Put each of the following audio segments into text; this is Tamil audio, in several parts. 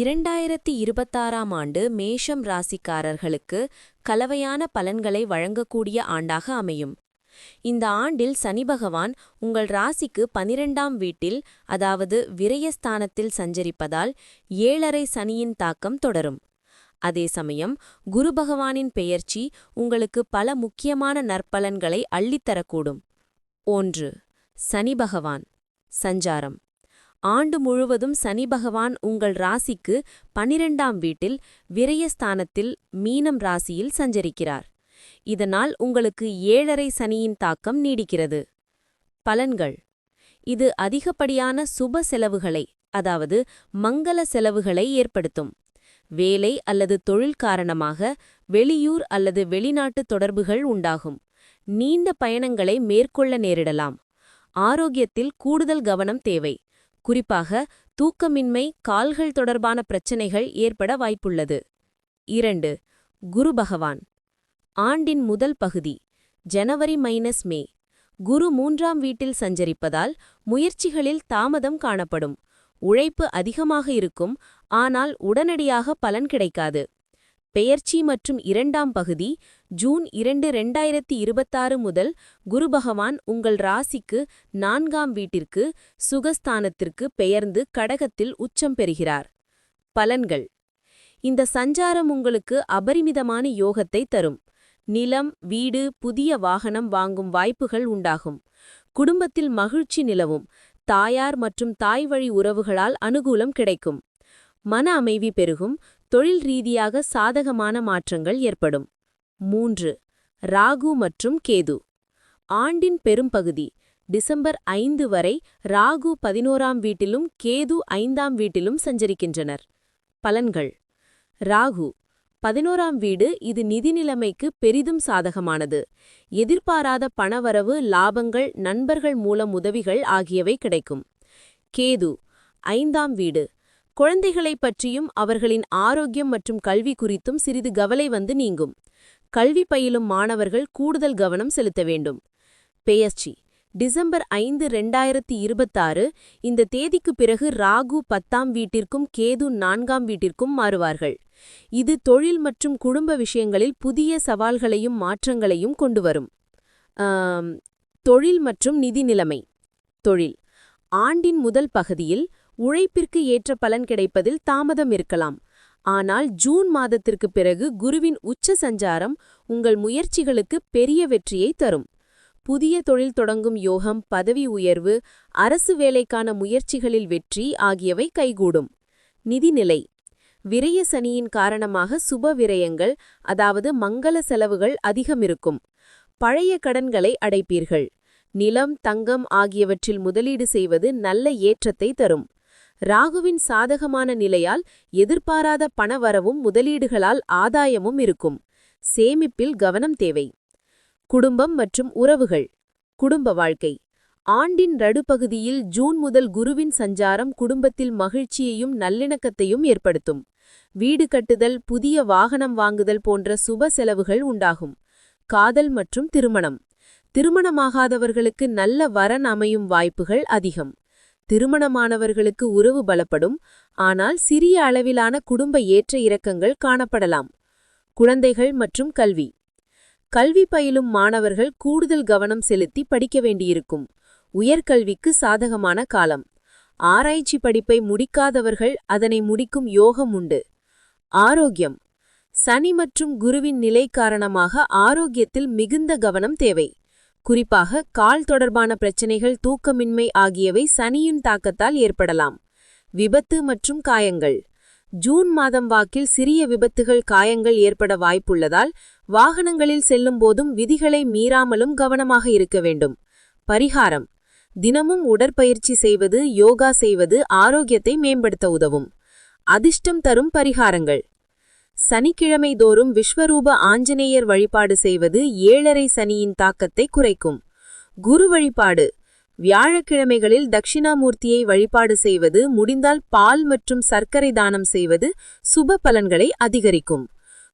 இரண்டாயிரத்தி இருபத்தாறாம் ஆண்டு மேஷம் ராசிக்காரர்களுக்கு கலவையான பலன்களை வழங்கக்கூடிய ஆண்டாக அமையும். இந்த ஆண்டில் சனி பகவான் உங்கள் ராசிக்கு பனிரெண்டாம் வீட்டில் அதாவது விரயஸ்தானத்தில் சஞ்சரிப்பதால் ஏழரை சனியின் தாக்கம் தொடரும். அதே சமயம் குரு பகவானின் பெயர்ச்சி உங்களுக்கு பல முக்கியமான நற்பலன்களை அள்ளித்தரக்கூடும். ஒன்று சனி பகவான் சஞ்சாரம். ஆண்டு முழுவதும் சனி பகவான் உங்கள் ராசிக்கு பனிரெண்டாம் வீட்டில் விரயஸ்தானத்தில் மீனம் ராசியில் சஞ்சரிக்கிறார். இதனால் உங்களுக்கு ஏழரை சனியின் தாக்கம் நீடிக்கிறது. பலன்கள். இது அதிகப்படியான சுப செலவுகளை அதாவது மங்கள செலவுகளை ஏற்படுத்தும். வேலை அல்லது தொழில் காரணமாக வெளியூர் அல்லது வெளிநாட்டு தொடர்புகள் உண்டாகும். நீண்ட பயணங்களை மேற்கொள்ள நேரிடலாம். ஆரோக்கியத்தில் கூடுதல் கவனம் தேவை. குறிப்பாக தூக்கமின்மை கால்கள் தொடர்பான பிரச்சினைகள் ஏற்பட வாய்ப்புள்ளது. இரண்டு குரு பகவான். ஆண்டின் முதல் பகுதி ஜனவரி மைனஸ் மே. குரு மூன்றாம் வீட்டில் சஞ்சரிப்பதால் முயற்சிகளில் தாமதம் காணப்படும். உழைப்பு அதிகமாக இருக்கும் ஆனால் உடனடியாக பலன் கிடைக்காது. பெயர்ச்சி மற்றும் இரண்டாம் பகுதி ஜூன் இரண்டு ரெண்டாயிரத்தி இருபத்தாறு முதல் குரு பகவான் உங்கள் ராசிக்கு நான்காம் வீட்டிற்கு சுகஸ்தானத்திற்கு பெயர்ந்து கடகத்தில் உச்சம் பெறுகிறார். பலன்கள். இந்த சஞ்சாரம் உங்களுக்கு அபரிமிதமான யோகத்தை தரும். நிலம் வீடு புதிய வாகனம் வாங்கும் வாய்ப்புகள் உண்டாகும். குடும்பத்தில் மகிழ்ச்சி நிலவும். தாயார் மற்றும் தாய் வழி உறவுகளால் அனுகூலம் கிடைக்கும். மன அமைதி பெருகும். தொழில் ரீதியாக சாதகமான மாற்றங்கள் ஏற்படும். மூன்று ராகு மற்றும் கேது. ஆண்டின் பெரும்பகுதி டிசம்பர் ஐந்து வரை ராகு பதினோராம் வீட்டிலும் கேது ஐந்தாம் வீட்டிலும் சஞ்சரிக்கின்றனர். பலன்கள். ராகு பதினோராம் வீடு இது நிதி நிலைமைக்கு பெரிதும் சாதகமானது. எதிர்பாராத பணவரவு லாபங்கள் நண்பர்கள் மூலம் உதவிகள் ஆகியவை கிடைக்கும். கேது ஐந்தாம் வீடு குழந்தைகளைப் பற்றியும் அவர்களின் ஆரோக்கியம் மற்றும் கல்வி குறித்தும் சிறிது கவலை வந்து நீங்கும். கல்வி பயிலும் மாணவர்கள் கூடுதல் கவனம் செலுத்த வேண்டும். பெயர்ச்சி. டிசம்பர் ஐந்து ரெண்டாயிரத்தி இருபத்தாறு இந்த தேதிக்கு பிறகு ராகு பத்தாம் வீட்டிற்கும் கேது நான்காம் வீட்டிற்கும் மாறுவார்கள். இது தொழில் மற்றும் குடும்ப விஷயங்களில் புதிய சவால்களையும் மாற்றங்களையும் கொண்டுவரும். தொழில் மற்றும் நிதி நிலைமை. தொழில். ஆண்டின் முதல் பகுதியில் உழைப்பிற்கு ஏற்ற பலன் கிடைப்பதில் தாமதம் இருக்கலாம். ஆனால் ஜூன் மாதத்திற்கு பிறகு குருவின் உச்ச சஞ்சாரம் உங்கள் முயற்சிகளுக்கு பெரிய வெற்றியை தரும். புதிய தொழில் தொடங்கும் யோகம் பதவி உயர்வு அரசு வேலைக்கான முயற்சிகளில் வெற்றி ஆகியவை கைகூடும். நிதிநிலை விரய சனியின் காரணமாக சுப விரயங்கள் அதாவது மங்கள செலவுகள் அதிகமிருக்கும் பழைய கடன்களை அடைப்பீர்கள். நிலம் தங்கம் ஆகியவற்றில் முதலீடு செய்வது நல்ல ஏற்றத்தை தரும். ராகுவின் சாதகமான நிலையால் எதிர்பாராத பணவரவும் முதலீடுகளால் ஆதாயமும் இருக்கும். சேமிப்பில் கவனம் தேவை. குடும்பம் மற்றும் உறவுகள். குடும்ப வாழ்க்கை. ஆண்டின் ரடுபகுதியில் ஜூன் முதல் குருவின் சஞ்சாரம் குடும்பத்தில் மகிழ்ச்சியையும் நல்லிணக்கத்தையும் ஏற்படுத்தும். வீடு கட்டுதல் புதிய வாகனம் வாங்குதல் போன்ற சுப செலவுகள் உண்டாகும். காதல் மற்றும் திருமணம். திருமணமாகாதவர்களுக்கு நல்ல வரன் அமையும் வாய்ப்புகள் அதிகம். திருமணமானவர்களுக்கு உறவு பலப்படும் ஆனால் சிறிய அளவிலான குடும்ப ஏற்ற இறக்கங்கள் காணப்படலாம். குழந்தைகள் மற்றும் கல்வி. கல்வி பயிலும் மாணவர்கள் கூடுதல் கவனம் செலுத்தி படிக்க வேண்டியிருக்கும். உயர்கல்விக்கு சாதகமான காலம். ஆராய்ச்சி படிப்பை முடிக்காதவர்கள் அதனை முடிக்கும் யோகம் உண்டு. ஆரோக்கியம். சனி மற்றும் குருவின் நிலை காரணமாக ஆரோக்கியத்தில் மிகுந்த கவனம் தேவை. குறிப்பாக கால் தொடர்பான பிரச்சினைகள் தூக்கமின்மை ஆகியவை சனியின் தாக்கத்தால் ஏற்படலாம். விபத்து மற்றும் காயங்கள். ஜூன் மாதம் வாக்கில் சிறிய விபத்துகள் காயங்கள் ஏற்பட வாய்ப்புள்ளதால் வாகனங்களில் செல்லும்போதும் விதிகளை மீறாமலும் கவனமாக இருக்க வேண்டும். பரிகாரம். தினமும் உடற்பயிற்சி செய்வது யோகா செய்வது ஆரோக்கியத்தை மேம்படுத்த உதவும். அதிர்ஷ்டம் தரும் பரிகாரங்கள். சனிக்கிழமை தோறும் விஸ்வரூப ஆஞ்சநேயர் வழிபாடு செய்வது ஏழரை சனியின் தாக்கத்தை குறைக்கும். குரு வழிபாடு. வியாழக்கிழமைகளில் தட்சிணாமூர்த்தியை வழிபாடு செய்வது முடிந்தால் பால் மற்றும் சர்க்கரை தானம் செய்வது சுப பலன்களை அதிகரிக்கும்.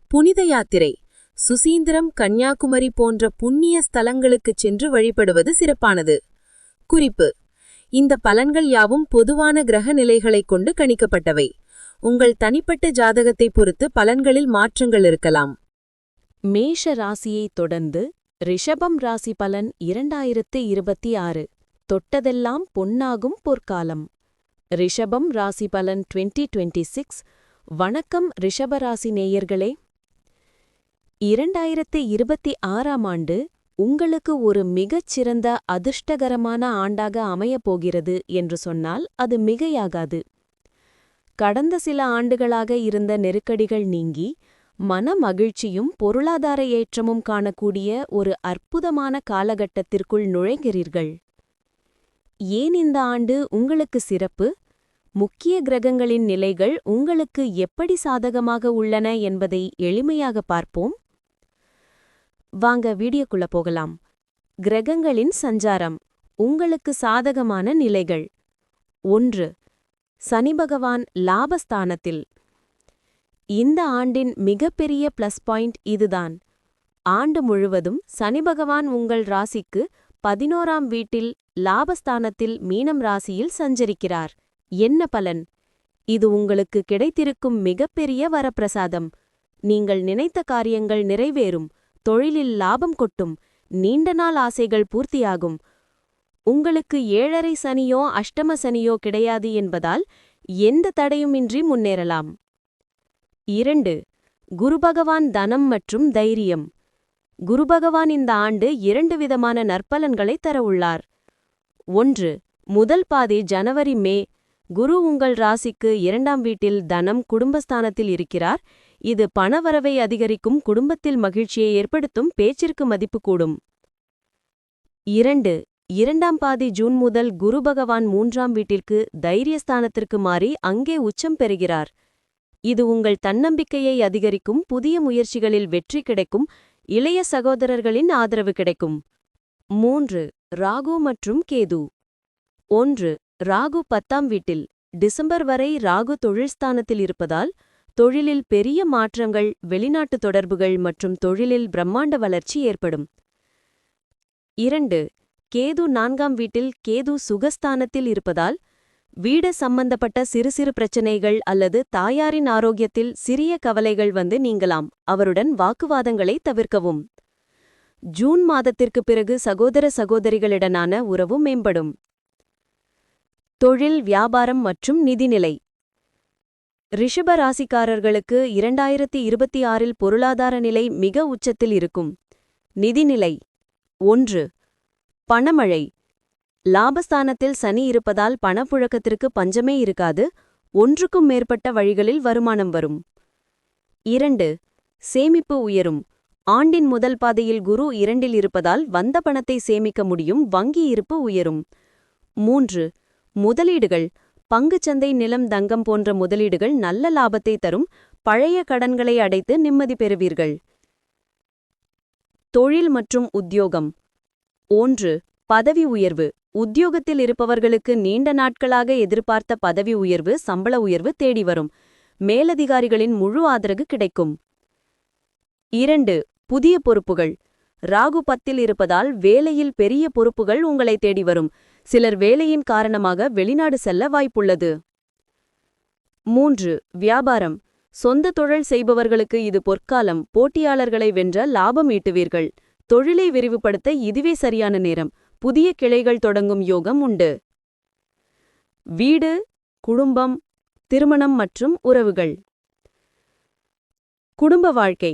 புனித யாத்திரை. சுசீந்திரம் கன்னியாகுமரி போன்ற புண்ணிய ஸ்தலங்களுக்குச் சென்று வழிபடுவது சிறப்பானது. குறிப்பு. இந்த பலன்கள் யாவும் பொதுவான கிரக நிலைகளைக் கொண்டு கணிக்கப்பட்டவை. உங்கள் தனிப்பட்ட ஜாதகத்தை பொறுத்து பலன்களில் மாற்றங்கள் இருக்கலாம். மேஷ ராசியைத் தொடர்ந்து ரிஷபம் ராசி பலன் இரண்டாயிரத்து இருபத்தி ஆறு. தொட்டதெல்லாம் பொன்னாகும் பொற்காலம். ரிஷபம் ராசி பலன் டுவெண்ட்டி டுவெண்ட்டி சிக்ஸ். வணக்கம் ரிஷபராசி நேயர்களே. இரண்டாயிரத்து இருபத்தி ஆறாம் ஆண்டு உங்களுக்கு ஒரு மிகச் சிறந்த அதிர்ஷ்டகரமான ஆண்டாக அமையப் போகிறது என்று சொன்னால் அது மிகையாகாது. கடந்த சில ஆண்டுகளாக இருந்த நெருக்கடிகள் நீங்கி மன மகிழ்ச்சியும் பொருளாதார ஏற்றமும் காணக்கூடிய ஒரு அற்புதமான காலகட்டத்திற்குள் நுழைகிறீர்கள். ஏன் இந்த ஆண்டு உங்களுக்கு சிறப்பு? முக்கிய கிரகங்களின் நிலைகள் உங்களுக்கு எப்படி சாதகமாக உள்ளன என்பதை எளிமையாக பார்ப்போம். வாங்க வீடியோக்குள்ள போகலாம். கிரகங்களின் சஞ்சாரம் உங்களுக்கு சாதகமான நிலைகள். ஒன்று சனி பகவான் லாபஸ்தானத்தில். இந்த ஆண்டின் மிகப்பெரிய பிளஸ் பாயிண்ட் இதுதான். ஆண்டு முழுவதும் சனி பகவான் உங்கள் ராசிக்கு பதினோராம் வீட்டில் லாபஸ்தானத்தில் மீனம் ராசியில் சஞ்சரிக்கிறார். என்ன பலன்? இது உங்களுக்கு கிடைத்திருக்கும் மிகப்பெரிய வரப்பிரசாதம். நீங்கள் நினைத்த காரியங்கள் நிறைவேறும் தொழிலில் லாபம் கொட்டும் நீண்ட நாள் ஆசைகள் பூர்த்தியாகும் உங்களுக்கு ஏழரை சனியோ அஷ்டம சனியோ கிடையாது என்பதால் எந்த தடையுமின்றி முன்னேறலாம். இரண்டு குருபகவான் தனம் மற்றும் தைரியம். குருபகவான் இந்த ஆண்டு இரண்டு விதமான நற்பலன்களை தரவுள்ளார் ஒன்று முதல் பாதி ஜனவரி மே. குரு உங்கள் ராசிக்கு இரண்டாம் வீட்டில் தனம் குடும்பஸ்தானத்தில் இருக்கிறார். இது பணவரவை அதிகரிக்கும் குடும்பத்தில் மகிழ்ச்சியை ஏற்படுத்தும் பேச்சிற்கு மதிப்பு கூடும். இரண்டு இரண்டாம் பாதி ஜூன் முதல் குரு பகவான் மூன்றாம் வீட்டிற்கு தைரியஸ்தானத்திற்கு மாறி அங்கே உச்சம் பெறுகிறார். இது உங்கள் தன்னம்பிக்கையை அதிகரிக்கும் புதிய முயற்சிகளில் வெற்றி கிடைக்கும் இளைய சகோதரர்களின் ஆதரவு கிடைக்கும். மூன்று ராகு மற்றும் கேது. ஒன்று ராகு பத்தாம் வீட்டில் டிசம்பர் வரை ராகு தொழில்ஸ்தானத்தில் இருப்பதால் தொழிலில் பெரிய மாற்றங்கள் வெளிநாட்டு தொடர்புகள் மற்றும் தொழிலில் பிரம்மாண்ட வளர்ச்சி ஏற்படும். இரண்டு கேது நான்காம் வீட்டில் கேது சுகஸ்தானத்தில் இருப்பதால் வீடு சம்பந்தப்பட்ட சிறு சிறு பிரச்சனைகள் அல்லது தாயாரின் ஆரோக்கியத்தில் சிறிய கவலைகள் வந்து நீங்கலாம். அவருடன் வாக்குவாதங்களை தவிர்க்கவும். ஜூன் மாதத்திற்கு பிறகு சகோதர சகோதரிகளிடனான உறவு மேம்படும். தொழில் வியாபாரம் மற்றும் நிதிநிலை. ரிஷப ராசிக்காரர்களுக்கு இரண்டாயிரத்தி இருபத்தி ஆறில் பொருளாதார நிலை மிக உச்சத்தில் இருக்கும். நிதிநிலை. ஒன்று. பணமழை லாபஸ்தானத்தில் சனி இருப்பதால் பணப்புழக்கத்திற்கு பஞ்சமே இருக்காது. ஒன்றுக்கும் மேற்பட்ட வழிகளில் வருமானம் வரும். இரண்டு சேமிப்பு உயரும். ஆண்டின் முதல் பாதையில் குரு இரண்டில் இருப்பதால் வந்த பணத்தை சேமிக்க முடியும். வங்கி இருப்பு உயரும். மூன்று முதலீடுகள். பங்குச்சந்தை நிலம் தங்கம் போன்ற முதலீடுகள் நல்ல லாபத்தை தரும். பழைய கடன்களை அடைத்து நிம்மதி பெறுவீர்கள். தொழில் மற்றும் உத்தியோகம். ஒன்று பதவி உயர்வு. உத்தியோகத்தில் இருப்பவர்களுக்கு நீண்ட நாட்களாக எதிர்பார்த்த பதவி உயர்வு சம்பள உயர்வு தேடி வரும். மேலதிகாரிகளின் முழு ஆதரவு கிடைக்கும். இரண்டு புதிய பொறுப்புகள். ராகு பத்தில் இருப்பதால் வேலையில் பெரிய பொறுப்புகள் உங்களை தேடி வரும். சிலர் வேலையின் காரணமாக வெளிநாடு செல்ல வாய்ப்புள்ளது. மூன்று வியாபாரம். சொந்த தொழில் செய்பவர்களுக்கு இது பொற்காலம். போட்டியாளர்களை வென்ற லாபம் ஈட்டுவீர்கள். தொழிலை விரிவுபடுத்த இதுவே சரியான நேரம். புதிய கிளைகள் தொடங்கும் யோகம் உண்டு. வீடு குடும்பம் திருமணம் மற்றும் உறவுகள். குடும்ப வாழ்க்கை.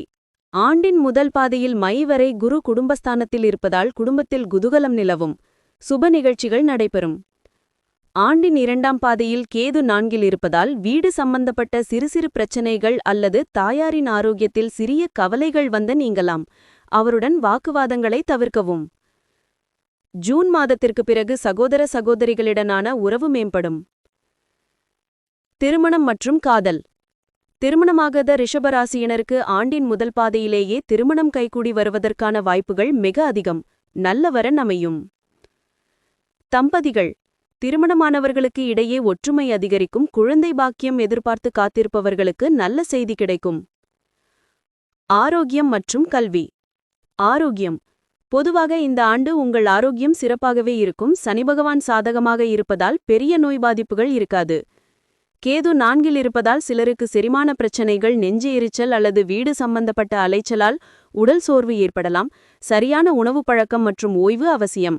ஆண்டின் முதல் பாதையில் மை வரை குரு குடும்பஸ்தானத்தில் இருப்பதால் குடும்பத்தில் குதூகலம் நிலவும். சுப நிகழ்ச்சிகள் நடைபெறும். ஆண்டின் இரண்டாம் பாதையில் கேது நான்கில் இருப்பதால் வீடு சம்பந்தப்பட்ட சிறு சிறு பிரச்சனைகள் அல்லது தாயாரின் ஆரோக்கியத்தில் சிறிய கவலைகள் வந்த நீங்கலாம். அவருடன் வாக்குவாதங்களை தவிர்க்கவும். ஜூன் மாதத்திற்கு பிறகு சகோதர சகோதரிகளிடனான உறவு மேம்படும். திருமணம் மற்றும் காதல். திருமணமாகாத ரிஷபராசியினருக்கு ஆண்டின் முதல் பாதையிலேயே திருமணம் கைகூடி வருவதற்கான வாய்ப்புகள் மிக அதிகம். நல்லவரன் அமையும். தம்பதிகள். திருமணமானவர்களுக்கு இடையே ஒற்றுமை அதிகரிக்கும். குழந்தை பாக்கியம் எதிர்பார்த்து காத்திருப்பவர்களுக்கு நல்ல செய்தி கிடைக்கும். ஆரோக்கியம் மற்றும் கல்வி. ஆரோக்கியம். பொதுவாக இந்த ஆண்டு உங்கள் ஆரோக்கியம் சிறப்பாகவே இருக்கும். சனி பகவான் சாதகமாக இருப்பதால் பெரிய நோய் பாதிப்புகள் இருக்காது. கேது நான்கில் இருப்பதால் சிலருக்கு செரிமான பிரச்சனைகள் நெஞ்சு எரிச்சல் அல்லது வீடு சம்பந்தப்பட்ட அலைச்சலால் உடல் சோர்வு ஏற்படலாம். சரியான உணவு பழக்கம் மற்றும் ஓய்வு அவசியம்.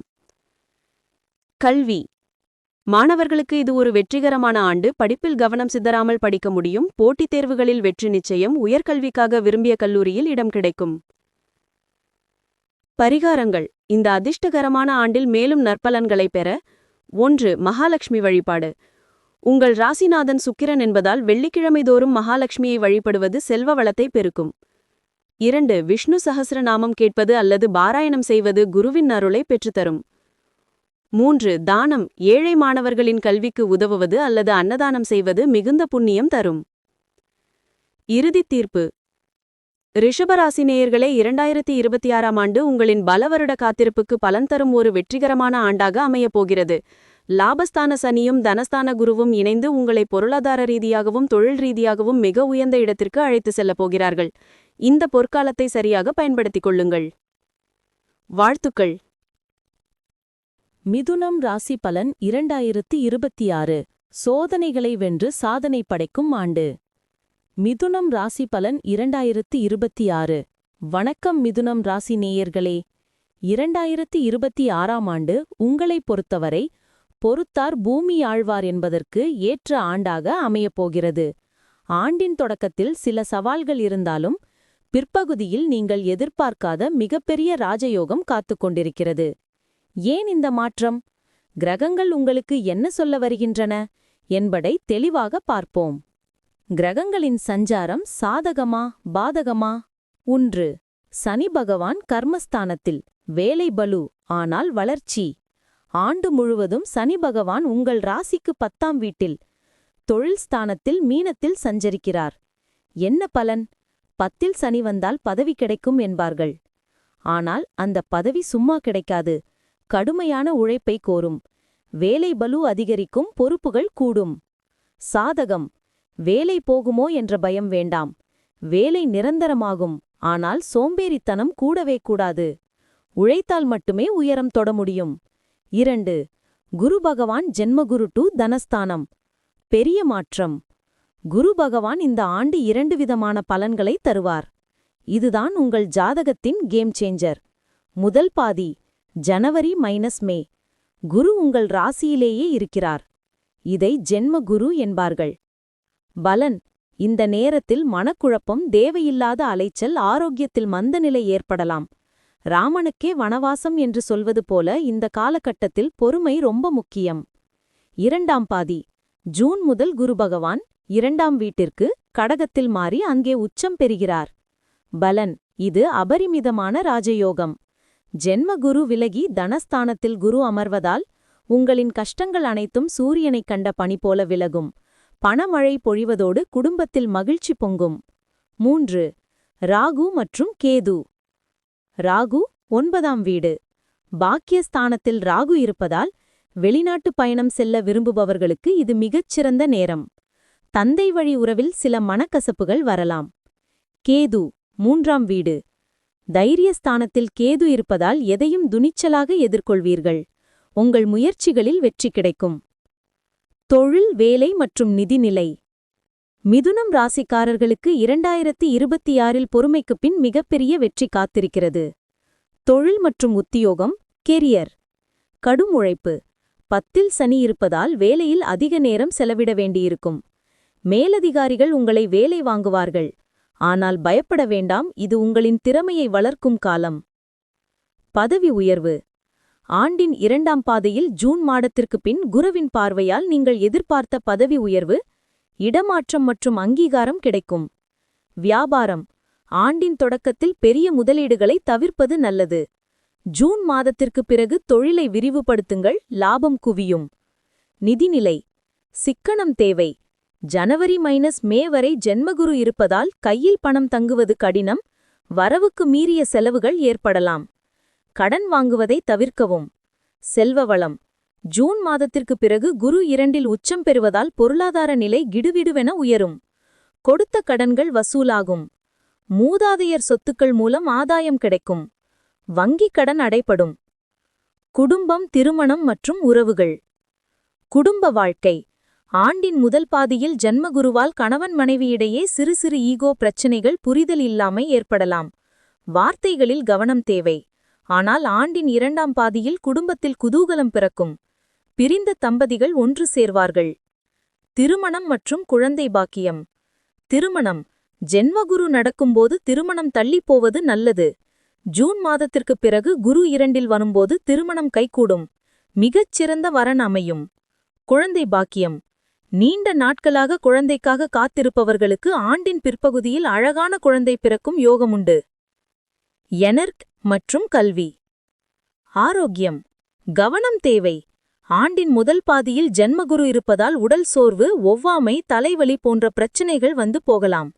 கல்வி. மாணவர்களுக்கு இது ஒரு வெற்றிகரமான ஆண்டு. படிப்பில் கவனம் சிதறாமல் படிக்க முடியும். போட்டித் தேர்வுகளில் வெற்றி நிச்சயம். உயர்கல்விக்காக விரும்பிய கல்லூரியில் இடம் கிடைக்கும். பரிகாரங்கள். இந்த அதிர்ஷ்டகரமான ஆண்டில் மேலும் நற்பலன்களை பெற ஒன்று மகாலட்சுமி வழிபாடு. உங்கள் ராசிநாதன் சுக்கிரன் என்பதால் வெள்ளிக்கிழமை தோறும் மகாலட்சுமியை வழிபடுவது செல்வ வளத்தை பெருக்கும். இரண்டு விஷ்ணு சகசிரநாமம் கேட்பது அல்லது பாராயணம் செய்வது குருவின் அருளை பெற்றுத்தரும். மூன்று தானம் ஏழை மாணவர்களின் கல்விக்கு உதவுவது அல்லது அன்னதானம் செய்வது மிகுந்த புண்ணியம் தரும். இறுதித் தீர்ப்பு ரிஷபராசி நேயர்களே இரண்டாயிரத்தி இருபத்தி ஆறாம் ஆண்டு உங்களின் பலவருட காத்திருப்புக்கு பலன் தரும் ஒரு வெற்றிகரமான ஆண்டாக அமையப் போகிறது. லாபஸ்தான சனியும் தனஸ்தான குருவும் இணைந்து உங்களை பொருளாதார ரீதியாகவும் தொழில் ரீதியாகவும் மிக உயர்ந்த இடத்திற்கு அழைத்து செல்லப் போகிறார்கள். இந்த பொற்காலத்தை சரியாக பயன்படுத்திக் கொள்ளுங்கள். வாழ்த்துக்கள். மிதுனம் ராசி பலன் இரண்டாயிரத்து இருபத்தி ஆறு சோதனைகளை வென்று சாதனை படைக்கும் ஆண்டு. மிதுனம் ராசி பலன் இரண்டாயிரத்து இருபத்தி ஆறு. வணக்கம் மிதுனம் ராசி நேயர்களே. இரண்டாயிரத்து இருபத்தி ஆறாம் ஆண்டு உங்களைப் பொறுத்தவரை பொறுத்தார் பூமி ஆழ்வார் என்பதற்கு ஏற்ற ஆண்டாக அமையப் போகிறது. ஆண்டின் தொடக்கத்தில் சில சவால்கள் இருந்தாலும் பிற்பகுதியில் நீங்கள் எதிர்பார்க்காத மிகப்பெரிய ராஜயோகம் காத்துக் கொண்டிருக்கிறது. ஏன் இந்த மாற்றம்? கிரகங்கள் உங்களுக்கு என்ன சொல்ல வருகின்றன? என்பதை தெளிவாக பார்ப்போம். கிரகங்களின் சஞ்சாரம் சாதகமா பாதகமா? ஒன்று சனி பகவான் கர்மஸ்தானத்தில் வேலை பலு ஆனால் வளர்ச்சி. ஆண்டு முழுவதும் சனி பகவான் உங்கள் ராசிக்கு பத்தாம் வீட்டில் தொழில் ஸ்தானத்தில் மீனத்தில் சஞ்சரிக்கிறார். என்ன பலன்? பத்தில் சனி வந்தால் பதவி கிடைக்கும் என்பார்கள். ஆனால் அந்த பதவி சும்மா கிடைக்காது. கடுமையான உழைப்பை கோரும். வேலை பலு அதிகரிக்கும் பொறுப்புகள் கூடும். சாதகம் வேலை போகுமோ என்ற பயம் வேண்டாம். வேலை நிரந்தரமாகும் ஆனால் சோம்பேறித்தனம் கூடவே கூடாது. உழைத்தால் மட்டுமே உயரம் தொட முடியும். இரண்டு குரு பகவான் ஜென்மகுரு டு தனஸ்தானம். பெரிய மாற்றம். குரு பகவான் இந்த ஆண்டு இரண்டு விதமான பலன்களை தருவார். இதுதான் உங்கள் ஜாதகத்தின் கேம் சேஞ்சர். முதல் பாதி ஜனவரி மைனஸ் மே. குரு உங்கள் ராசியிலேயே இருக்கிறார். இதை ஜென்ம குரு என்பார்கள். பலன். இந்த நேரத்தில் மனக்குழப்பம் தேவையில்லாத அலைச்சல் ஆரோக்கியத்தில் மந்தநிலை ஏற்படலாம். ராமனுக்கே வனவாசம் என்று சொல்வது போல இந்த காலகட்டத்தில் பொறுமை ரொம்ப முக்கியம். இரண்டாம் பாதி. ஜூன் முதல் குரு பகவான் இரண்டாம் வீட்டிற்கு கடகத்தில் மாறி அங்கே உச்சம் பெறுகிறார். பலன். இது அபரிமிதமான ராஜயோகம். ஜென்ம குரு விலகி தனஸ்தானத்தில் குரு அமர்வதால் உங்களின் கஷ்டங்கள் அனைத்தும் சூரியனைக் கண்ட பணி போல விலகும். பணமழை பொழிவதோடு குடும்பத்தில் மகிழ்ச்சி பொங்கும். மூன்று ராகு மற்றும் கேது. ராகு ஒன்பதாம் வீடு. பாக்கியஸ்தானத்தில் ராகு இருப்பதால் வெளிநாட்டு பயணம் செல்ல விரும்புபவர்களுக்கு இது மிகச்சிறந்த நேரம். தந்தை வழி உறவில் சில மனக்கசப்புகள் வரலாம். கேது மூன்றாம் வீடு. தைரியஸ்தானத்தில் கேது இருப்பதால் எதையும் துணிச்சலாக எதிர்கொள்வீர்கள். உங்கள் முயற்சிகளில் வெற்றி கிடைக்கும். தொழில் வேலை மற்றும் நிதிநிலை மிதுனம் ராசிக்காரர்களுக்கு இரண்டாயிரத்தி இருபத்தி ஆறில் பொறுமைக்குப் பின் மிகப்பெரிய வெற்றி காத்திருக்கிறது. தொழில் மற்றும் உத்தியோகம் கெரியர். கடும் உழைப்பு. பத்தில் சனி இருப்பதால் வேலையில் அதிக நேரம் செலவிட வேண்டியிருக்கும். மேலதிகாரிகள் உங்களை வேலை வாங்குவார்கள். ஆனால் பயப்பட வேண்டாம் இது உங்களின் திறமையை வளர்க்கும் காலம். பதவி உயர்வு. ஆண்டின் இரண்டாம் பாதையில் ஜூன் மாதத்திற்கு பின் குருவின் பார்வையால் நீங்கள் எதிர்பார்த்த பதவி உயர்வு இடமாற்றம் மற்றும் அங்கீகாரம் கிடைக்கும். வியாபாரம். ஆண்டின் தொடக்கத்தில் பெரிய முதலீடுகளை தவிர்ப்பது நல்லது. ஜூன் மாதத்திற்கு பிறகு தொழிலை விரிவுபடுத்துங்கள் லாபம் குவியும். நிதிநிலை. சிக்கனம் தேவை. ஜனவரி மைனஸ் மே வரை ஜென்மகுரு இருப்பதால் கையில் பணம் தங்குவது கடினம் வரவுக்கு மீறிய செலவுகள் ஏற்படலாம். கடன் வாங்குவதை தவிர்க்கவும். செல்வ வளம் ஜூன் மாதத்திற்கு பிறகு குரு இரண்டில் உச்சம் பெறுவதால் பொருளாதார நிலை கிடுவிடுவென உயரும். கொடுத்த கடன்கள் வசூலாகும். மூதாதையர் சொத்துக்கள் மூலம் ஆதாயம் கிடைக்கும். வங்கிக் கடன் அடைப்படும் குடும்பம் திருமணம் மற்றும் உறவுகள். குடும்ப வாழ்க்கை. ஆண்டின் முதல் பாதியில் ஜன்மகுருவால் கணவன் மனைவியிடையே சிறு சிறு ஈகோ பிரச்சினைகள் புரிதல் இல்லாமை ஏற்படலாம். வார்த்தைகளில் கவனம் தேவை. ஆனால் ஆண்டின் இரண்டாம் பாதியில் குடும்பத்தில் குதூகலம் பிறக்கும். பிரிந்த தம்பதிகள் ஒன்று சேர்வார்கள். திருமணம் மற்றும் குழந்தை பாக்கியம். திருமணம். ஜென்மகுரு நடக்கும்போது திருமணம் தள்ளிப் போவது நல்லது. ஜூன் மாதத்திற்குப் பிறகு குரு இரண்டில் வரும்போது திருமணம் கைகூடும். மிகச் சிறந்த வரன் அமையும். குழந்தை பாக்கியம். நீண்ட நாட்களாக குழந்தைக்காக காத்திருப்பவர்களுக்கு ஆண்டின் பிற்பகுதியில் அழகான குழந்தை பிறக்கும் யோகமுண்டு. எனர்க் மற்றும் கல்வி. ஆரோக்கியம். கவனம் தேவை. ஆண்டின் முதல் பாதியில் ஜென்மகுரு இருப்பதால் உடல் சோர்வு ஒவ்வாமை தலைவலி போன்ற பிரச்சனைகள் வந்து போகலாம்.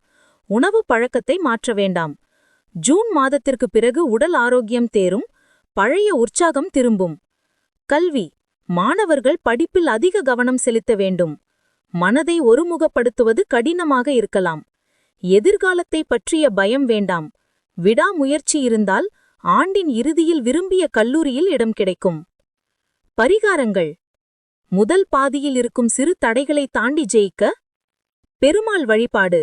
உணவு பழக்கத்தை மாற்ற வேண்டாம். ஜூன் மாதத்திற்கு பிறகு உடல் ஆரோக்கியம் தேரும். பழைய உற்சாகம் திரும்பும். கல்வி. மாணவர்கள் படிப்பில் அதிக கவனம் செலுத்த வேண்டும். மனதை ஒருமுகப்படுத்துவது கடினமாக இருக்கலாம். எதிர்காலத்தை பற்றிய பயம் வேண்டாம். விடாமுயற்சி இருந்தால் ஆண்டின் இறுதியில் விரும்பிய கல்லூரியில் இடம் கிடைக்கும். பரிகாரங்கள். முதல் பாதியில் இருக்கும் சிறு தடைகளை தாண்டி ஜெயிக்க. பெருமாள் வழிபாடு.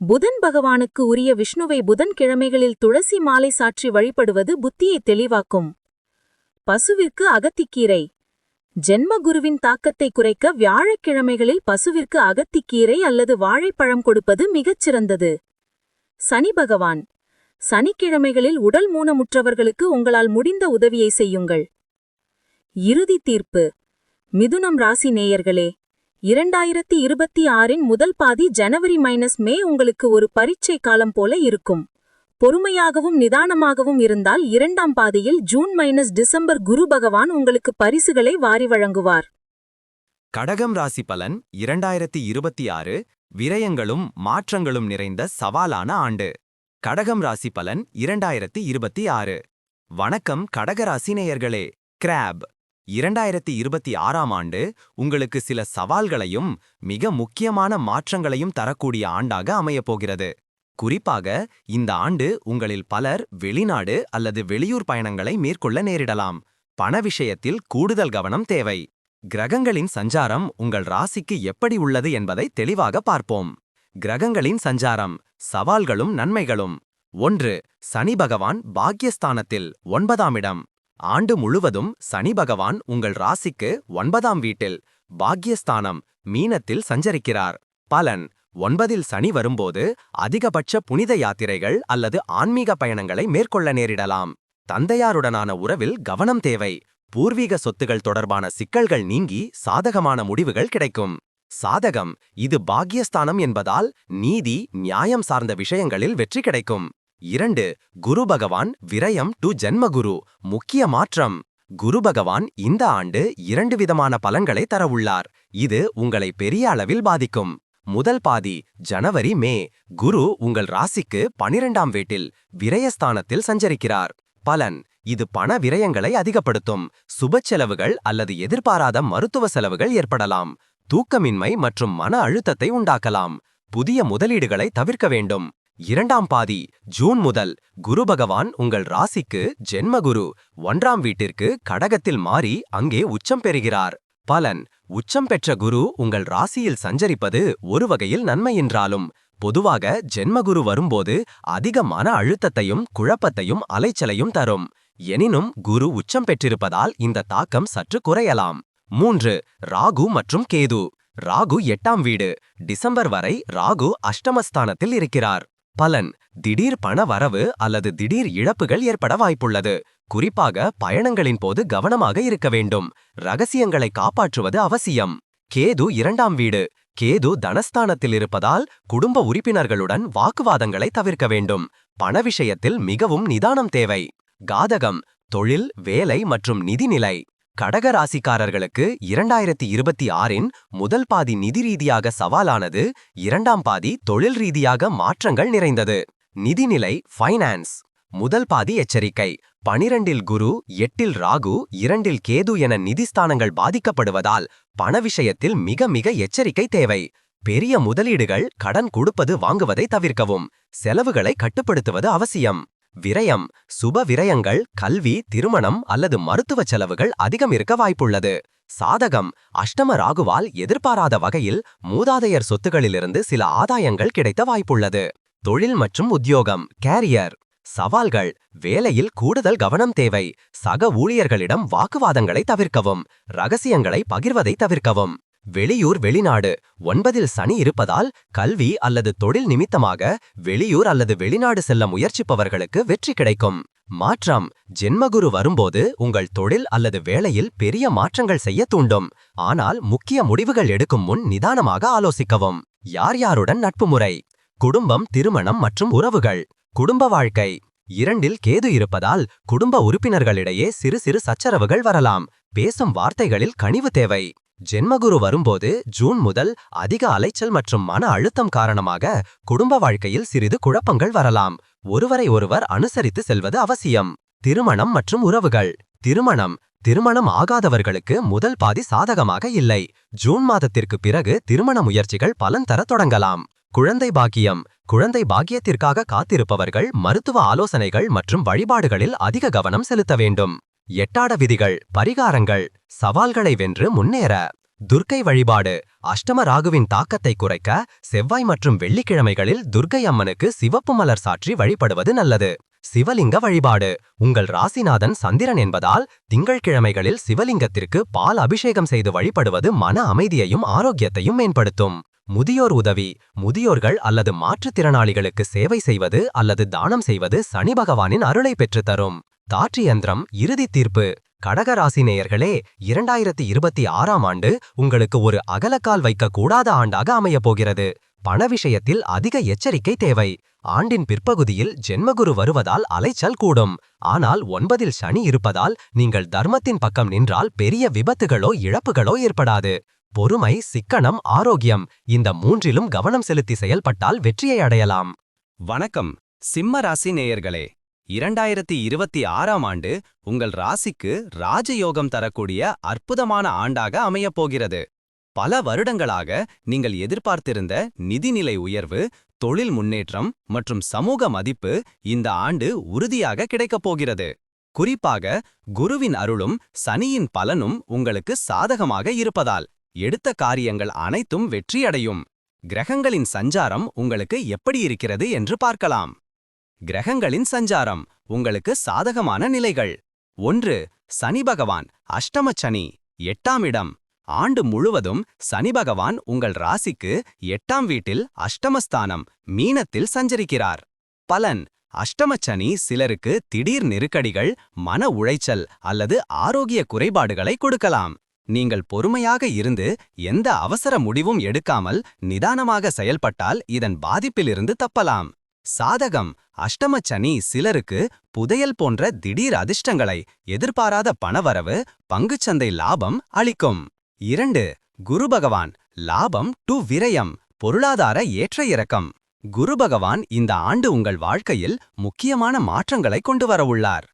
புதன் பகவானுக்கு உரிய விஷ்ணுவை புதன்கிழமைகளில் துளசி மாலை சாற்றி வழிபடுவது புத்தியை தெளிவாக்கும். பசுவிற்கு அகத்திக்கீரை. ஜென்மகுருவின் தாக்கத்தை குறைக்க வியாழக்கிழமைகளில் பசுவிற்கு அகத்திக்கீரை அல்லது வாழைப்பழம் கொடுப்பது மிகச் சிறந்தது சனி பகவான். சனிக்கிழமைகளில் உடல் ஊனமுற்றவர்களுக்கு உங்களால் முடிந்த உதவியை செய்யுங்கள். இறுதி தீர்ப்பு. மிதுனம் ராசி நேயர்களே இரண்டாயிரத்தி இருபத்தி ஆறின் முதல் பாதி ஜனவரி மைனஸ் மே உங்களுக்கு ஒரு பரீட்சை காலம் போல இருக்கும். பொறுமையாகவும் நிதானமாகவும் இருந்தால் இரண்டாம் பாதியில் ஜூன் மைனஸ் டிசம்பர் குரு பகவான் உங்களுக்கு பரிசுகளை வாரி வழங்குவார். கடகம் ராசி பலன் இரண்டாயிரத்தி இருபத்தி ஆறு. விரயங்களும் மாற்றங்களும் நிறைந்த சவாலான ஆண்டு. கடகம் ராசி பலன் இரண்டாயிரத்தி இருபத்தி ஆறு. வணக்கம் கடகராசி நேயர்களே. கிராப் இரண்டாயிரத்தி இருபத்தி ஆறாம் ஆண்டு உங்களுக்கு சில சவால்களையும் மிக முக்கியமான மாற்றங்களையும் தரக்கூடிய ஆண்டாக அமையப்போகிறது குறிப்பாக இந்த ஆண்டு உங்களில் பலர் வெளிநாடு அல்லது வெளியூர் பயணங்களை மேற்கொள்ள நேரிடலாம். பண விஷயத்தில் கூடுதல் கவனம் தேவை. கிரகங்களின் சஞ்சாரம் உங்கள் ராசிக்கு எப்படி உள்ளது என்பதை தெளிவாக பார்ப்போம். கிரகங்களின் சஞ்சாரம். சவால்களும் நன்மைகளும். ஒன்று சனி பகவான் பாக்யஸ்தானத்தில் ஒன்பதாம் இடம். ஆண்டு முழுவதும் சனி பகவான் உங்கள் ராசிக்கு ஒன்பதாம் வீட்டில் பாக்யஸ்தானம் மீனத்தில் சஞ்சரிக்கிறார். பலன் ஒன்பதில் சனி வரும்போது அதிகபட்ச புனித யாத்திரைகள் அல்லது ஆன்மீக பயணங்களை மேற்கொள்ள நேரிடலாம். தந்தையாருடனான உறவில் கவனம் தேவை. பூர்வீக சொத்துகள் தொடர்பான சிக்கல்கள் நீங்கி சாதகமான முடிவுகள் கிடைக்கும். சாதகம். இது பாக்யஸ்தானம் என்பதால் நீதி நியாயம் சார்ந்த விஷயங்களில் வெற்றி கிடைக்கும். இரண்டு குரு பகவான் விரயம் டு ஜென்மகுரு. முக்கிய மாற்றம். குரு பகவான் இந்த ஆண்டு இரண்டு விதமான பலன்களை தரவுள்ளார். இது உங்களை பெரிய அளவில் பாதிக்கும். முதல் பாதி ஜனவரி மே. குரு உங்கள் ராசிக்கு பனிரெண்டாம் வீட்டில் விரயஸ்தானத்தில் சஞ்சரிக்கிறார். பலன் இது பண விரயங்களை அதிகப்படுத்தும். சுப செலவுகள் அல்லது எதிர்பாராத மருத்துவ செலவுகள் ஏற்படலாம். தூக்கமின்மை மற்றும் மன அழுத்தத்தை உண்டாக்கலாம். புதிய முதலீடுகளை தவிர்க்க வேண்டும். இரண்டாம் பாதி ஜூன் முதல் குரு பகவான் உங்கள் ராசிக்கு ஜென்மகுரு ஒன்றாம் வீட்டிற்கு கடகத்தில் மாறி அங்கே உச்சம் பெறுகிறார். பலன் உச்சம் பெற்ற குரு உங்கள் ராசியில் சஞ்சரிப்பது ஒரு வகையில் நன்மை என்றாலும் பொதுவாக ஜென்மகுரு வரும்போது அதிக மன அழுத்தத்தையும் குழப்பத்தையும் அலைச்சலையும் தரும். எனினும் குரு உச்சம் பெற்றிருப்பதால் இந்த தாக்கம் சற்று குறையலாம். மூன்று ராகு மற்றும் கேது. ராகு எட்டாம் வீடு. டிசம்பர் வரை ராகு அஷ்டமஸ்தானத்தில் இருக்கிறார். பலன் திடீர் பண வரவு அல்லது திடீர் இழப்புகள் ஏற்பட வாய்ப்புள்ளது. குறிப்பாக பயணங்களின் போது கவனமாக இருக்க வேண்டும். ரகசியங்களை காப்பாற்றுவது அவசியம். கேது இரண்டாம் வீடு. கேது தனஸ்தானத்தில் இருப்பதால் குடும்ப உறுப்பினர்களுடன் வாக்குவாதங்களை தவிர்க்க வேண்டும். பண விஷயத்தில் மிகவும் நிதானம் தேவை. காதகம் தொழில் வேலை மற்றும் நிதிநிலை. கடக ராசிக்காரர்களுக்கு இரண்டாயிரத்தி இருபத்தி ஆறின் முதல் பாதி நிதி ரீதியாக சவாலானது இரண்டாம் பாதி தொழில் ரீதியாக மாற்றங்கள் நிறைந்தது. நிதிநிலை ஃபைனான்ஸ் முதல் பாதி எச்சரிக்கை. பனிரெண்டில் குரு எட்டில் ராகு இரண்டில் கேது என நிதிஸ்தானங்கள் பாதிக்கப்படுவதால் பண விஷயத்தில் மிக மிக எச்சரிக்கை தேவை. பெரிய முதலீடுகள் கடன் கொடுப்பது வாங்குவதை தவிர்க்கவும். செலவுகளை கட்டுப்படுத்துவது அவசியம். விரயம் சுப விரயங்கள் கல்வி திருமணம் அல்லது மருத்துவ செலவுகள் அதிகம் இருக்க வாய்ப்புள்ளது. சாதகம் அஷ்டம ராகுவால் எதிர்பாராத வகையில் மூதாதையர் சொத்துகளிலிருந்து சில ஆதாயங்கள் கிடைத்த வாய்ப்புள்ளது. தொழில் மற்றும் உத்தியோகம் கேரியர். சவால்கள் வேலையில் கூடுதல் கவனம் தேவை. சக ஊழியர்களிடம் வாக்குவாதங்களை தவிர்க்கவும் ரகசியங்களை பகிர்வதை தவிர்க்கவும். வெளியூர் வெளிநாடு. ஒன்பதில் சனி இருப்பதால் கல்வி அல்லது தொழில் நிமித்தமாக வெளியூர் அல்லது வெளிநாடு செல்ல முயற்சிப்பவர்களுக்கு வெற்றி கிடைக்கும். மாற்றம். ஜென்மகுரு வரும்போது உங்கள் தொழில் அல்லது வேலையில் பெரிய மாற்றங்கள் செய்ய தூண்டும். ஆனால் முக்கிய முடிவுகள் எடுக்கும் முன் நிதானமாக ஆலோசிக்கவும். யார் யாருடன் நட்பு முறை குடும்பம் திருமணம் மற்றும் உறவுகள். குடும்ப வாழ்க்கை. இரண்டில் கேது இருப்பதால் குடும்ப உறுப்பினர்களிடையே சிறு சிறு சச்சரவுகள் வரலாம். பேசும் வார்த்தைகளில் கனிவு தேவை. ஜென்மகுரு வரும்போது ஜூன் முதல் அதிக அலைச்சல் மற்றும் மன அழுத்தம் காரணமாக குடும்ப வாழ்க்கையில் சிறிது குழப்பங்கள் வரலாம். ஒருவரை ஒருவர் அனுசரித்து செல்வது அவசியம். திருமணம் மற்றும் உறவுகள். திருமணம். திருமணம் ஆகாதவர்களுக்கு முதல் பாதி சாதகமாக இல்லை. ஜூன் மாதத்திற்கு பிறகு திருமண முயற்சிகள் பலன் தர தொடங்கலாம். குழந்தை பாக்கியம். குழந்தை பாக்கியத்திற்காக காத்திருப்பவர்கள் மருத்துவ ஆலோசனைகள் மற்றும் வழிபாடுகளில் அதிக கவனம் செலுத்த வேண்டும். எட்டாட விதிகள் பரிகாரங்கள் சவால்களை வென்று முன்னேற. துர்க்கை வழிபாடு அஷ்டம ராகுவின் தாக்கத்தை குறைக்க செவ்வாய் மற்றும் வெள்ளிக்கிழமைகளில் துர்க்கை அம்மனுக்கு சிவப்பு மலர் சாற்றி வழிபடுவது நல்லது. சிவலிங்க வழிபாடு உங்கள் ராசிநாதன் சந்திரன் என்பதால் திங்கள்கிழமைகளில் சிவலிங்கத்திற்கு பால் அபிஷேகம் செய்து வழிபடுவது மன அமைதியையும் ஆரோக்கியத்தையும் மேம்படுத்தும். முதியோர் உதவி முதியோர்கள் அல்லது மாற்றுத்திறனாளிகளுக்கு சேவை செய்வது அல்லது தானம் செய்வது சனி பகவானின் அருளை பெற்றுத் தரும். யந்திரம் இறுதி தீர்ப்பு. கடகராசி நேயர்களே இரண்டாயிரத்தி இருபத்தி ஆறாம் ஆண்டு உங்களுக்கு ஒரு அகலக்கால் வைக்கக்கூடாத ஆண்டாக அமையப் போகிறது. பண விஷயத்தில் அதிக எச்சரிக்கை தேவை. ஆண்டின் பிற்பகுதியில் ஜென்மகுரு வருவதால் அலைச்சல் கூடும். ஆனால் ஒன்பதில் சனி இருப்பதால் நீங்கள் தர்மத்தின் பக்கம் நின்றால் பெரிய விபத்துகளோ இழப்புகளோ ஏற்படாது. பொறுமை சிக்கனம் ஆரோக்கியம் இந்த மூன்றிலும் கவனம் செலுத்தி செயல்பட்டால் வெற்றியை அடையலாம். வணக்கம். சிம்ம ராசி நேயர்களே இரண்டாயிரத்தி இருபத்தி ஆறாம் ஆண்டு உங்கள் ராசிக்கு ராஜயோகம் தரக்கூடிய அற்புதமான ஆண்டாக அமையப் போகிறது பல வருடங்களாக நீங்கள் எதிர்பார்த்திருந்த நிதிநிலை உயர்வு தொழில் முன்னேற்றம் மற்றும் சமூக மதிப்பு இந்த ஆண்டு உறுதியாக கிடைக்கப் போகிறது. குறிப்பாக குருவின் அருளும் சனியின் பலனும் உங்களுக்கு சாதகமாக இருப்பதால். எடுத்த காரியங்கள் அனைத்தும் வெற்றியடையும். கிரகங்களின் சஞ்சாரம் உங்களுக்கு எப்படி இருக்கிறது என்று பார்க்கலாம். கிரகங்களின் சஞ்சாரம் உங்களுக்கு சாதகமான நிலைகள். ஒன்று சனி பகவான் அஷ்டம சனி எட்டாம் இடம். ஆண்டு முழுவதும் சனி பகவான் உங்கள் ராசிக்கு எட்டாம் வீட்டில் அஷ்டமஸ்தானம் மீனத்தில் சஞ்சரிக்கிறார். பலன் அஷ்டமச்சனி சிலருக்கு திடீர் நெருக்கடிகள் மன உளைச்சல் அல்லது ஆரோக்கிய குறைபாடுகளை கொடுக்கலாம். நீங்கள் பொறுமையாக இருந்து எந்த அவசர முடிவும் எடுக்காமல் நிதானமாக செயல்பட்டால் இதன் பாதிப்பிலிருந்து தப்பலாம். சாதகம். அஷ்டமச்சனி சிலருக்கு புதையல் போன்ற திடீர் அதிர்ஷ்டங்களை எதிர்பாராத பணவரவு பங்குச்சந்தை லாபம் அளிக்கும். இரண்டு. குரு பகவான். லாபம் டு விரயம். பொருளாதார ஏற்ற இறக்கம். குரு பகவான் இந்த ஆண்டு உங்கள் வாழ்க்கையில் முக்கியமான மாற்றங்களை கொண்டு வரவுள்ளார்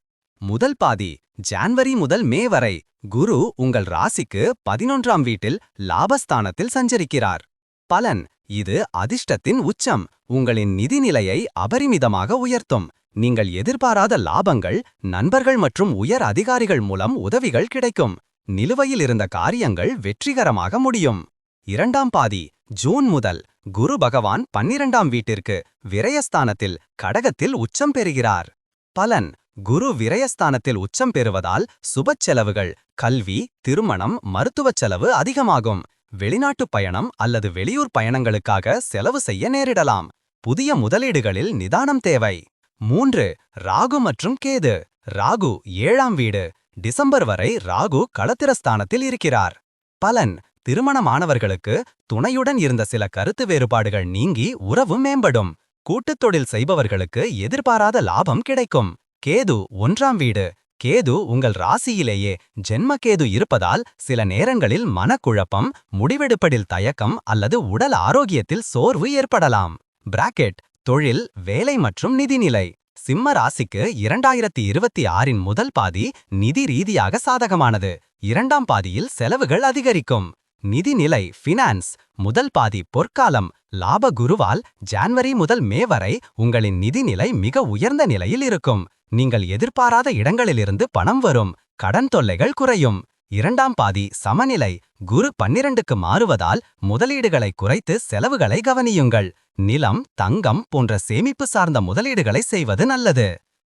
முதல் பாதி ஜான்வரி முதல் மே வரை குரு உங்கள் ராசிக்கு பதினொன்றாம் வீட்டில் லாபஸ்தானத்தில் சஞ்சரிக்கிறார். பலன் இது அதிர்ஷ்டத்தின் உச்சம் உங்களின் நிதிநிலையை அபரிமிதமாக உயர்த்தும். நீங்கள் எதிர்பாராத லாபங்கள் நண்பர்கள் மற்றும் உயர் அதிகாரிகள் மூலம் உதவிகள் கிடைக்கும். நிலுவையில் இருந்த காரியங்கள் வெற்றிகரமாக முடியும். இரண்டாம் பாதி ஜூன் முதல் குரு பகவான் பன்னிரண்டாம் வீட்டிற்கு விரயஸ்தானத்தில் கடகத்தில் உச்சம் பெறுகிறார். பலன் குரு விரயஸ்தானத்தில் உச்சம் பெறுவதால் சுபச் செலவுகள் கல்வி திருமணம் மருத்துவச் செலவு அதிகமாகும். வெளிநாட்டுப் பயணம் அல்லது வெளியூர் பயணங்களுக்காக செலவு செய்ய நேரிடலாம். புதிய முதலீடுகளில் நிதானம் தேவை. மூன்று ராகு மற்றும் கேது. ராகு ஏழாம் வீடு. டிசம்பர் வரை ராகு களத்திரஸ்தானத்தில் இருக்கிறார். பலன் திருமணமானவர்களுக்கு துணையுடன் இருந்த சில கருத்து வேறுபாடுகள் நீங்கி உறவு மேம்படும். கூட்டுத் தொழில் செய்பவர்களுக்கு எதிர்பாராத லாபம் கிடைக்கும். கேது ஒன்றாம் வீடு. கேது உங்கள் ராசியிலேயே ஜென்மகேது இருப்பதால் சில நேரங்களில் மனக்குழப்பம் முடிவெடுப்பதில் தயக்கம் அல்லது உடல் ஆரோக்கியத்தில் சோர்வு ஏற்படலாம். பிராக்கெட் தொழில் வேலை மற்றும் நிதிநிலை. சிம்ம ராசிக்கு இரண்டாயிரத்தி இருபத்தி ஆறின் முதல் பாதி நிதி ரீதியாக சாதகமானது. இரண்டாம் பாதியில் செலவுகள் அதிகரிக்கும். நிதிநிலை ஃபினான்ஸ் முதல் பாதி பொற்காலம் லாப குருவால் ஜான்வரி முதல் மே வரை உங்களின் நிதிநிலை மிக உயர்ந்த நிலையில் இருக்கும். நீங்கள் எதிர்பாராத இடங்களிலிருந்து பணம் வரும் கடன் தொல்லைகள் குறையும். இரண்டாம் பாதி சமநிலை குரு பன்னிரண்டுக்கு மாறுவதால் முதலீடுகளை குறைத்து செலவுகளை கவனியுங்கள். நிலம் தங்கம் போன்ற சேமிப்பு சார்ந்த முதலீடுகளை செய்வது நல்லது.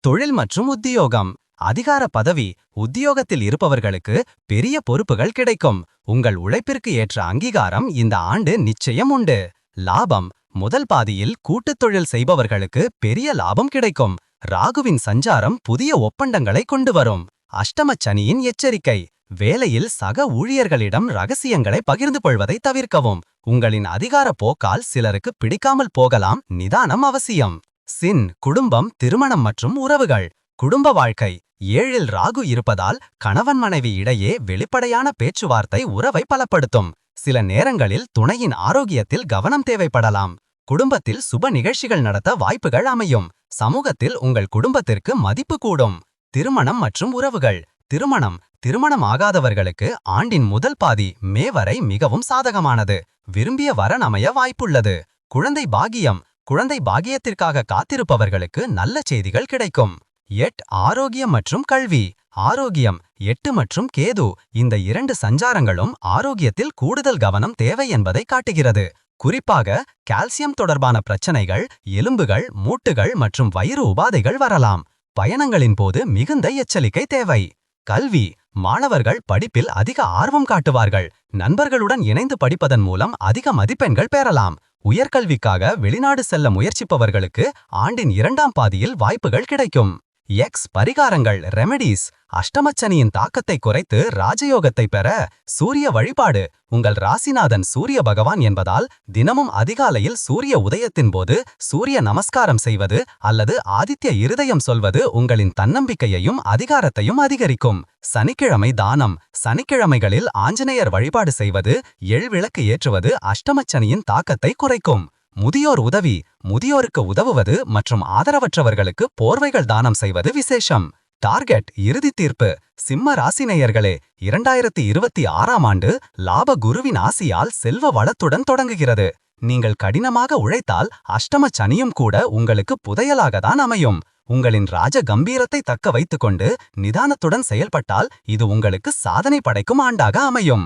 தொழில் மற்றும் உத்தியோகம். அதிகார பதவி உத்தியோகத்தில் இருப்பவர்களுக்கு பெரிய பொறுப்புகள் கிடைக்கும். உங்கள் உழைப்பிற்கு ஏற்ற அங்கீகாரம் இந்த ஆண்டு நிச்சயம் உண்டு. லாபம். முதல் பாதியில் கூட்டுத் தொழில் செய்பவர்களுக்கு பெரிய லாபம் கிடைக்கும். ராகுவின் சஞ்சாரம் புதிய ஒப்பந்தங்களை கொண்டு வரும். அஷ்டமச் சனியின் எச்சரிக்கை. வேலையில் சக ஊழியர்களிடம் ரகசியங்களை பகிர்ந்து கொள்வதை தவிர்க்கவும். உங்களின் அதிகார போக்கால் சிலருக்கு பிடிக்காமல் போகலாம் நிதானம் அவசியம். சின் குடும்பம் திருமணம் மற்றும் உறவுகள். குடும்ப வாழ்க்கை. ஏழில் ராகு இருப்பதால் கணவன் மனைவி இடையே வெளிப்படையான பேச்சுவார்த்தை உறவை பலப்படுத்தும். சில நேரங்களில் துணையின் ஆரோக்கியத்தில் கவனம் தேவைப்படலாம். குடும்பத்தில் சுப நிகழ்ச்சிகள் நடத்த வாய்ப்புகள் அமையும். சமூகத்தில் உங்கள் குடும்பத்திற்கு மதிப்பு கூடும். திருமணம் மற்றும் உறவுகள். திருமணம் திருமணம் ஆகாதவர்களுக்கு ஆண்டின் முதல் பாதி மே வரை மிகவும் சாதகமானது. விரும்பிய வரன் அமைய வாய்ப்புள்ளது. குழந்தை பாகியம் குழந்தை பாகியத்திற்காக காத்திருப்பவர்களுக்கு நல்ல செய்திகள் கிடைக்கும். எட் ஆரோக்கியம் மற்றும் கல்வி. ஆரோக்கியம் எட்டு மற்றும் கேது இந்த இரண்டு சஞ்சாரங்களும் ஆரோக்கியத்தில் கூடுதல் கவனம் தேவை என்பதை காட்டுகிறது. குறிப்பாக கால்சியம் தொடர்பான பிரச்சனைகள் எலும்புகள் மூட்டுகள் மற்றும் வயிறு உபாதைகள் வரலாம். பயணங்களின் போது மிகுந்த எச்சரிக்கை தேவை. கல்வி மாணவர்கள் படிப்பில் அதிக ஆர்வம் காட்டுவார்கள். நண்பர்களுடன் இணைந்து படிப்பதன் மூலம் அதிக மதிப்பெண்கள் பெறலாம். உயர்கல்விக்காக வெளிநாடு செல்ல முயற்சிப்பவர்களுக்கு ஆண்டின் இரண்டாம் பாதியில் வாய்ப்புகள் கிடைக்கும். எக்ஸ் பரிகாரங்கள் ரெமெடிஸ் அஷ்டமச்சனியின் தாக்கத்தை குறைத்து ராஜயோகத்தை பெற சூரிய வழிபாடு. உங்கள் ராசிநாதன் சூரிய பகவான் என்பதால் தினமும் அதிகாலையில் சூரிய உதயத்தின் போது சூரிய நமஸ்காரம் செய்வது அல்லது ஆதித்ய இருதயம் சொல்வது உங்களின் தன்னம்பிக்கையையும் அதிகாரத்தையும் அதிகரிக்கும். சனிக்கிழமை தானம் சனிக்கிழமைகளில் ஆஞ்சநேயர் வழிபாடு செய்வது எழ்விளக்கு ஏற்றுவது அஷ்டமச்சனியின் தாக்கத்தை குறைக்கும். முதியோர் உதவி முதியோருக்கு உதவுவது மற்றும் ஆதரவற்றவர்களுக்கு போர்வைகள் தானம் செய்வது விசேஷம். டார்கெட் இறுதி தீர்ப்பு. சிம்ம ராசிநேயர்களே இரண்டாயிரத்தி இருபத்தி ஆறாம் ஆண்டு லாப குருவின் ஆசியால் செல்வ வளத்துடன் தொடங்குகிறது. நீங்கள் கடினமாக உழைத்தால் அஷ்டம சனியும் கூட உங்களுக்கு புதையலாகத்தான் அமையும். உங்களின் ராஜ கம்பீரத்தை தக்க வைத்துக்கொண்டு நிதானத்துடன் செயல்பட்டால் இது உங்களுக்கு சாதனை படைக்கும் ஆண்டாக அமையும்.